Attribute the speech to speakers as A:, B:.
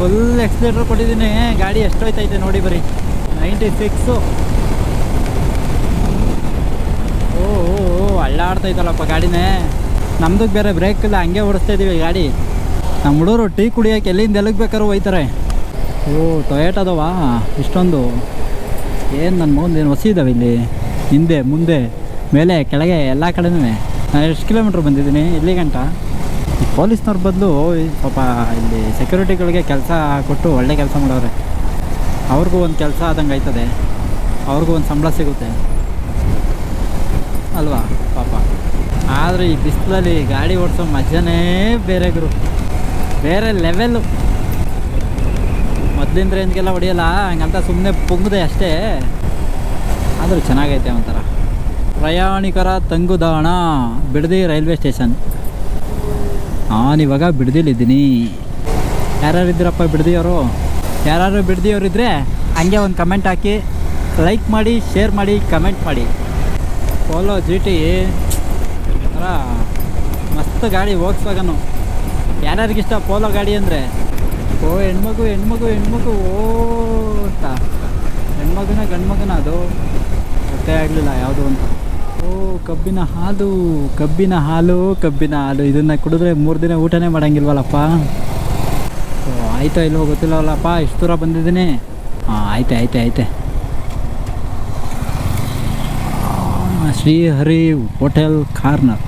A: Full accelerator ಕೊಟ್ಟಿದ್ದೀನಿ. ಗಾಡಿ ಎಷ್ಟು ಹೋಯ್ತೈತೆ ನೋಡಿ ಬರೀ. ನೈಂಟಿ ಸಿಕ್ಸು ಓ ಅಳ್ಳಾಡ್ತೈತಲ್ಲಪ್ಪ ಗಾಡಿನೇ. ನಮ್ದು ಬೇರೆ ಬ್ರೇಕ್ ಇಲ್ಲ, ಹಂಗೆ ಓಡಿಸ್ತಾ ಇದೀವಿ ಗಾಡಿ. ನಮ್ಮ ಹುಡುಗರು ಟೀ ಕುಡಿಯೋಕೆ ಎಲ್ಲಿಂದ ಎಲ್ಲಿಗೆ ಬೇಕಾದ್ರೂ ಹೋಯ್ತಾರೆ. ಓ ಟೊಯೇಟದವಾ ಇಷ್ಟೊಂದು. ಏನು ನನ್ನ ಮುಂದೇನು ಹೊಸ ಇದ್ದಾವೆ ಇಲ್ಲಿ? ಹಿಂದೆ, ಮುಂದೆ, ಮೇಲೆ, ಕೆಳಗೆ, ಎಲ್ಲ ಕಡೆನೂ. ನಾನು ಎಷ್ಟು ಕಿಲೋಮೀಟ್ರ್ ಬಂದಿದ್ದೀನಿ? ಇಲ್ಲಿ ಗಂಟ? ಈ ಪೊಲೀಸ್ನವ್ರ ಬದಲು ಪಾಪ ಇಲ್ಲಿ ಸೆಕ್ಯೂರಿಟಿಗಳಿಗೆ ಕೆಲಸ ಕೊಟ್ಟು ಒಳ್ಳೆ ಕೆಲಸ ಮಾಡೋರೆ. ಅವ್ರಿಗೂ ಒಂದು ಕೆಲಸ ಆದಂಗೆ ಆಯ್ತದೆ. ಅವ್ರಿಗೂ ಒಂದು ಸಂಬಳ ಸಿಗುತ್ತೆ. ಅಲ್ವಾ? ಪಾಪ. ಆದರೆ ಈ ಬಿಸಿಲಲ್ಲಿ ಗಾಡಿ ಓಡಿಸೋ ಮಜನೇ ಬೇರೆ ಗುರು. ಬೇರೆ ಲೆವೆಲ್ಲು ಮೊದಲಿಂದ ರೇಂಜ್ಗೆಲ್ಲ ಹೊಡೆಯಲ್ಲ, ಹಂಗಂತ ಸುಮ್ಮನೆ ಪುಗ್ದೆ ಅಷ್ಟೇ. ಆದರೂ ಚೆನ್ನಾಗೈತೆ ಒಂಥರ. ಪ್ರಯಾಣಿಕರ ತಂಗುದಾಣ, ಬಿಡದಿ ರೈಲ್ವೆ ಸ್ಟೇಷನ್. ನಾನಿವಾಗ ಬಿಡ್ದಿಲ್ಲಿದ್ದೀನಿ. ಯಾರ್ಯಾರು ಇದ್ದೀರಪ್ಪ ಬಿಡ್ದಿಯವರು? ಯಾರು ಬಿಡದಿಯವರು ಇದ್ದರೆ ಹಂಗೆ ಒಂದು ಕಮೆಂಟ್ ಹಾಕಿ ಲೈಕ್ ಮಾಡಿ ಶೇರ್ ಮಾಡಿ ಕಮೆಂಟ್ ಮಾಡಿ. ಪೋಲೋ ಜಿ ಟಿ ಒಂಥರ ಮಸ್ತ್ ಗಾಡಿ ವಾಗನು ಯಾರ್ಯಾರಿಗಿಷ್ಟ ಪೋಲೋ ಗಾಡಿ ಅಂದರೆ, ಓ ಹೆಣ್ಮಗು ಹೆಣ್ಮಗು ಹೆಣ್ಮಗು, ಓ ಅಂತ. ಹೆಣ್ಮಗುನ ಗಂಡ್ಮಗನ ಅದು ಗೊತ್ತೇ ಆಗಲಿಲ್ಲ ಯಾವುದು ಅಂತ. ಓ, ಕಬ್ಬಿನ ಹಾಲು ಕಬ್ಬಿನ ಹಾಲು ಕಬ್ಬಿನ ಹಾಲು. ಇದನ್ನು ಕುಡಿದ್ರೆ ಮೂರು ದಿನ ಊಟನೇ ಮಾಡಂಗಿಲ್ವಲ್ಲಪ್ಪ? ಓ, ಆಯ್ತಾ ಇಲ್ವೋ ಗೊತ್ತಿಲ್ಲವಲ್ಲಪ್ಪ, ಇಷ್ಟು ದೂರ ಬಂದಿದ್ದೀನಿ. ಹಾಂ, ಆಯ್ತೆ ಆಯ್ತೆ ಆಯ್ತೆ. Srihari hotel corner.